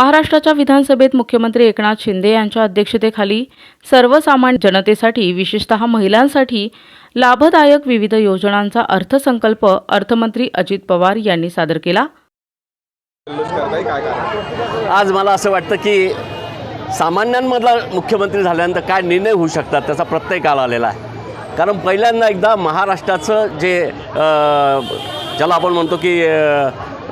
महाराष्ट्राच्या विधानसभेत मुख्यमंत्री एकनाथ शिंदे यांच्या अध्यक्षतेखाली सर्वसामान्य जनतेसाठी विशेषतः महिलांसाठी लाभदायक विविध योजनांचा अर्थसंकल्प अर्थमंत्री अजित पवार यांनी सादर केला. आज मला असं वाटतं की सामान्यांमधला मुख्यमंत्री झाल्यानंतर काय निर्णय होऊ शकतात त्याचा प्रत्यय काल आलेला आहे. कारण पहिल्यांदा एकदा महाराष्ट्राचं जे ज्याला आपण म्हणतो की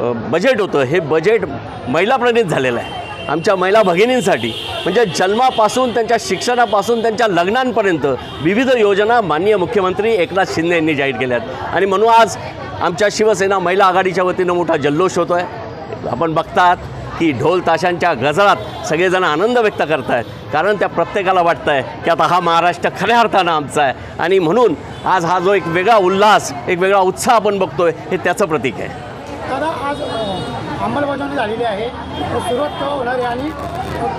बजेट होतं. हे बजेट महिलाप्रणित झालेलं आहे. आमच्या महिला भगिनींसाठी. म्हणजे जन्मापासून त्यांच्या शिक्षणापासून त्यांच्या लग्नांपर्यंत विविध योजना माननीय मुख्यमंत्री एकनाथ शिंदे यांनी जाहीर केल्या आहेत आणि म्हणून आज आमच्या शिवसेना महिला आघाडीच्या वतीनं मोठा जल्लोष होतो आहे आपण बघतात की ढोल ताशांच्या गजरात सगळेजण आनंद व्यक्त करत आहेत कारण त्या प्रत्येकाला वाटतं आहे की आता हा महाराष्ट्र खऱ्या अर्थानं आमचा आहे. आणि म्हणून आज हा जो एक वेगळा उल्हास एक वेगळा उत्साह आपण बघतोय हे त्याचं प्रतीक आहे. अंमलबजावणी झालेली आहे. तर सुरुवात केव्हा होणार आहे आणि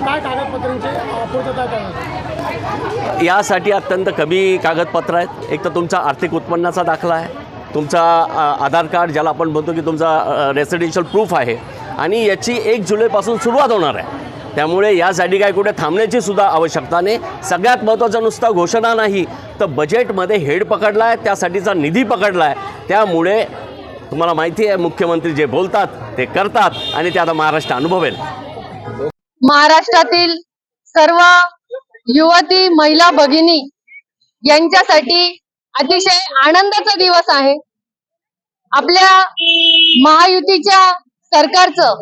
काय कागदपत्रांची पूर्तता करणार यासाठी अत्यंत कमी कागदपत्र आहेत. एक तर तुमचा आर्थिक उत्पन्नाचा दाखला आहे. तुमचा आधार कार्ड ज्याला आपण म्हणतो की तुमचा रेसिडेन्शियल प्रूफ आहे. आणि याची एक जुलैपासून सुरुवात होणार आहे. त्यामुळे यासाठी काय कुठे थांबण्याची सुद्धा आवश्यकता नाही. सगळ्यात महत्त्वाचं नुसतं घोषणा नाही तर बजेटमध्ये हेड पकडला आहे त्यासाठीचा निधी पकडला आहे त्यामुळे तुम्हाला माहिती आहे मुख्यमंत्री जे बोलतात ते करतात आणि ते आता महाराष्ट्र अनुभवेल. महाराष्ट्रातील सर्व युवती महिला भगिनी यांच्यासाठी अतिशय आनंदाचा दिवस आहे. आपल्या महायुतीच्या सरकारचं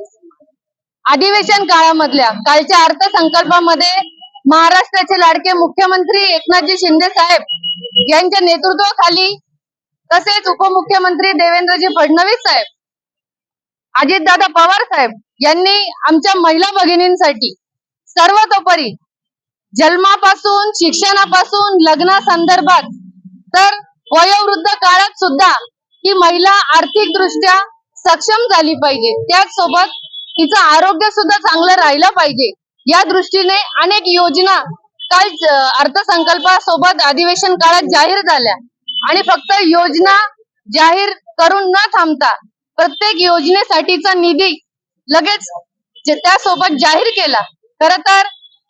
अधिवेशन काळामधल्या कालच्या अर्थसंकल्पामध्ये महाराष्ट्राचे लाडके मुख्यमंत्री एकनाथजी शिंदे साहेब यांच्या नेतृत्वाखाली तसेच उपमुख्यमंत्री देवेंद्रजी फडणवीस साहेब अजितदादा पवार साहेब यांनी आमच्या महिला भगिनींसाठी सर्वतोपरी जन्मापासून शिक्षणापासून लग्नासंदर्भात तर वयोवृद्ध काळात सुद्धा ही महिला आर्थिक दृष्ट्या सक्षम झाली पाहिजे. त्याचसोबत तिचं आरोग्य सुद्धा चांगलं राहिलं पाहिजे. या दृष्टीने अनेक योजना काल अर्थसंकल्पासोबत अधिवेशन काळात जाहीर झाल्या. आणि फक्त योजना जाहीर करून न थांबता प्रत्येक योजनेसाठीचा निधी लगेच त्यासोबत जाहीर केला. खर तर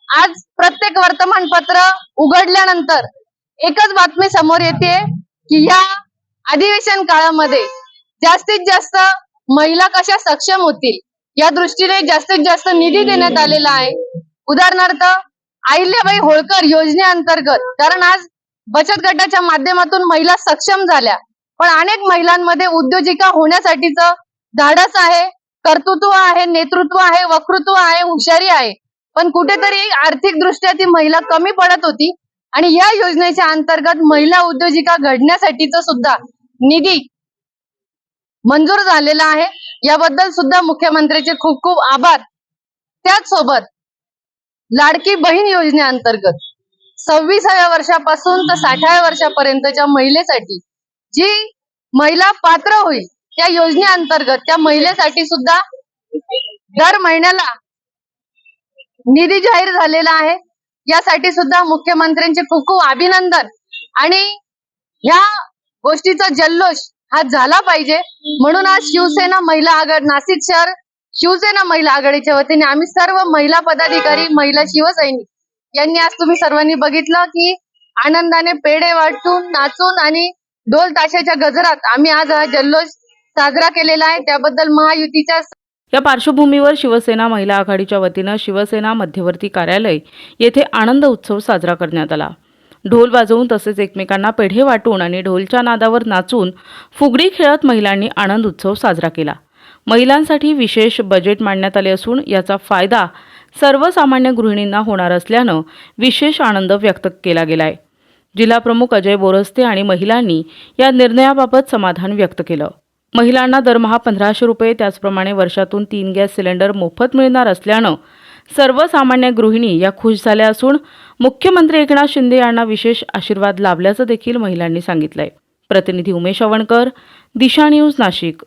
आज प्रत्येक वर्तमानपत्र उघडल्यानंतर एकच बातमी समोर येते की या अधिवेशन काळामध्ये जास्तीत जास्त महिला कशा सक्षम होतील या दृष्टीने जास्तीत जास्त निधी देण्यात आलेला आहे. उदाहरणार्थ अहिल्याबाई होळकर योजनेअंतर्गत कारण आज बचत गटाच्या माध्यमातून महिला सक्षम झाल्या. पण अनेक महिलांमध्ये उद्योजिका होण्यासाठीच धाडस आहे कर्तृत्व आहे नेतृत्व आहे वक्तृत्व आहे हुशारी आहे. पण कुठेतरी आर्थिक दृष्ट्या ती महिला कमी पडत होती आणि या योजनेच्या अंतर्गत महिला उद्योजिका घडण्यासाठीच सुद्धा निधी मंजूर झालेला आहे. याबद्दल सुद्धा मुख्यमंत्र्यांचे खूप खूप आभार. त्याचसोबत लाडकी बहीण योजनेअंतर्गत सव्वीसाव्या वर्षापासून तर साठाव्या वर्षापर्यंतच्या महिलेसाठी जी महिला पात्र होईल त्या योजनेअंतर्गत त्या महिलेसाठी सुद्धा दर महिन्याला निधी जाहीर झालेला आहे. यासाठी सुद्धा मुख्यमंत्र्यांचे खूप खूप अभिनंदन. आणि ह्या गोष्टीचा जल्लोष हा झाला पाहिजे. म्हणून आज शिवसेना महिला आघाडी नाशिक शहर शिवसेना महिला आघाडीच्या वतीने आम्ही सर्व महिला पदाधिकारी महिला शिवसैनिक यांनी आज तुम्ही सर्वांनी बघितलं की आनंदाने पेढे वाटून नाचून आणि ढोल ताशाच्या गजरात आम्ही आज हा जल्लोष साजरा केलेला आहे. त्याबद्दल महायुतीच्या या पार्श्वभूमीवर शिवसेना महिला आघाडीच्या वतीनं शिवसेना मध्यवर्ती कार्यालय येथे आनंद उत्सव साजरा करण्यात आला. ढोल वाजवून तसेच एकमेकांना पेढे वाटून आणि ढोलच्या नादावर नाचून फुगडी खेळत महिलांनी आनंद उत्सव साजरा केला. महिलांसाठी विशेष बजेट मांडण्यात आले असून याचा फायदा सर्वसामान्य गृहिणींना होणार असल्यानं विशेष आनंद व्यक्त केला गेलाय. जिल्हाप्रमुख अजय बोरस्ते आणि महिलांनी या निर्णयाबाबत समाधान व्यक्त केलं. महिलांना दरमहा पंधराशे रुपये त्याचप्रमाणे वर्षातून तीन गॅस सिलेंडर मोफत मिळणार असल्यानं सर्वसामान्य गृहिणी या खुश झाल्या असून मुख्यमंत्री एकनाथ शिंदे यांना विशेष आशीर्वाद लाभल्याचं देखील महिलांनी सांगितलंय. प्रतिनिधी उमेश अवणकर दिशा न्यूज नाशिक.